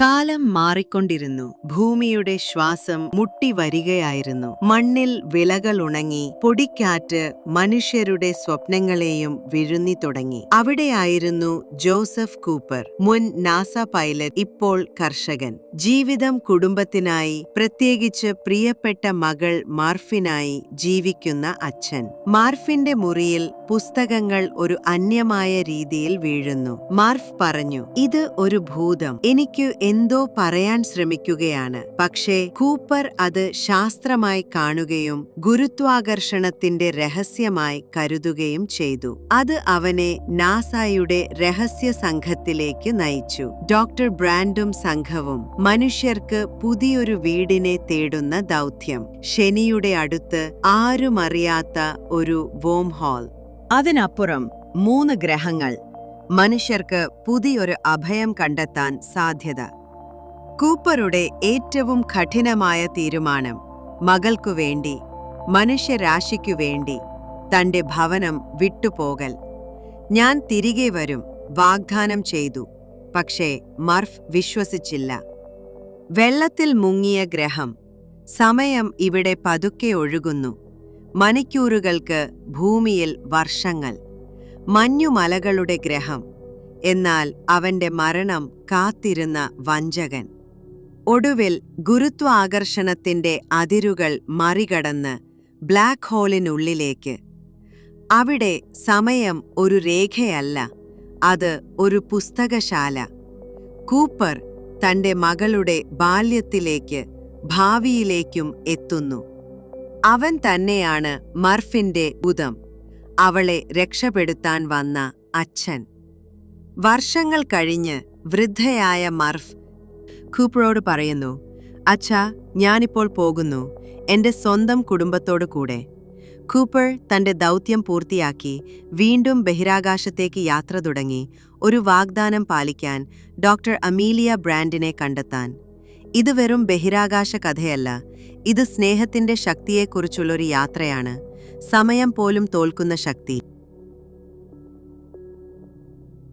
കാലം മാറിക്കൊണ്ടിരുന്നു. ഭൂമിയുടെ ശ്വാസം മുട്ടി വരികയായിരുന്നു മണ്ണിൽ വിളകൾ ഉണങ്ങി പൊടിക്കാറ്റ് മനുഷ്യരുടെ സ്വപ്നങ്ങളെയും വിഴുന്നി തുടങ്ങി. അവിടെയായിരുന്നു ജോസഫ് കൂപ്പർ മുൻ നാസ പൈലറ്റ് ഇപ്പോൾ കർഷകൻ. ജീവിതം കുടുംബത്തിനായി പ്രത്യേകിച്ച് പ്രിയപ്പെട്ട മകൾ മാർഫിനായി ജീവിക്കുന്ന അച്ഛൻ. മാർഫിന്റെ മുറിയിൽ പുസ്തകങ്ങൾ ഒരു അന്യമായ രീതിയിൽ വീഴുന്നു. മാർഫ് പറഞ്ഞു ഇത് ഒരു ഭൂതം. എനിക്ക് എന്തോ പറയാൻ ശ്രമിക്കുകയാണ്. പക്ഷേ കൂപ്പർ അത് ശാസ്ത്രമായി കാണുകയും ഗുരുത്വാകർഷണത്തിന്റെ രഹസ്യമായി കരുതുകയും ചെയ്തു. അത് അവനെ നാസായുടെ രഹസ്യ സംഘത്തിലേക്ക് നയിച്ചു. ഡോക്ടർ ബ്രാൻഡും സംഘവും മനുഷ്യർക്ക് പുതിയൊരു വീടിനെ തേടുന്ന ദൗത്യം. ശനിയുടെ അടുത്ത് ആരുമറിയാത്ത ഒരു വോം ഹോൾ അതിനപ്പുറം മൂന്ന് ഗ്രഹങ്ങൾ. മനുഷ്യർക്ക് പുതിയൊരു അഭയം കണ്ടെത്താൻ സാധ്യത. കൂപ്പറുടെ ഏറ്റവും കഠിനമായ തീരുമാനം മകൾക്കു വേണ്ടി മനുഷ്യരാശിക്കു വേണ്ടി തന്റെ ഭവനം വിട്ടുപോകൽ. ഞാൻ തിരികെ വരും വാഗ്ദാനം ചെയ്തു പക്ഷേ മർഫ് വിശ്വസിച്ചില്ല. വെള്ളത്തിൽ മുങ്ങിയ ഗ്രഹം സമയം ഇവിടെ പതുക്കെ ഒഴുകുന്നു. മണിക്കൂറുകൾക്ക് ഭൂമിയിൽ വർഷങ്ങൾ മഞ്ഞുമലകളുടെ ഗ്രഹം എന്നാൽ അവന്റെ മരണം കാത്തിരുന്ന വഞ്ചകൻ. ഒടുവിൽ ഗുരുത്വാകർഷണത്തിന്റെ അതിരുകൾ മറികടന്ന് ബ്ലാക്ക് ഹോളിനുള്ളിലേക്ക്. അവിടെ സമയം ഒരു രേഖയല്ല അത് ഒരു പുസ്തകശാല. കൂപ്പർ തന്റെ മകളുടെ ബാല്യത്തിലേക്ക് ഭാവിയിലേക്കും എത്തുന്നു. അവൻ തന്നെയാണ് മർഫിന്റെ ഉദം അവളെ രക്ഷപ്പെടുത്താൻ വന്ന അച്ഛൻ. വർഷങ്ങൾ കഴിഞ്ഞ് വൃദ്ധയായ മർഫ് കൂപ്പറോട് പറയുന്നു അച്ഛാ ഞാനിപ്പോൾ പോകുന്നു എന്റെ സ്വന്തം കുടുംബത്തോട് കൂടെ. കൂപ്പർ തന്റെ ദൗത്യം പൂർത്തിയാക്കി വീണ്ടും ബഹിരാകാശത്തേക്ക് യാത്ര തുടങ്ങി ഒരു വാഗ്ദാനം പാലിക്കാൻ ഡോക്ടർ അമീലിയ ബ്രാൻഡിനെ കണ്ടെത്താൻ. ഇത് വെറും ബഹിരാകാശ കഥയല്ല ഇത് സ്നേഹത്തിന്റെ ശക്തിയെക്കുറിച്ചുള്ളൊരു യാത്രയാണ് സമയം പോലും തോൽക്കുന്ന ശക്തി.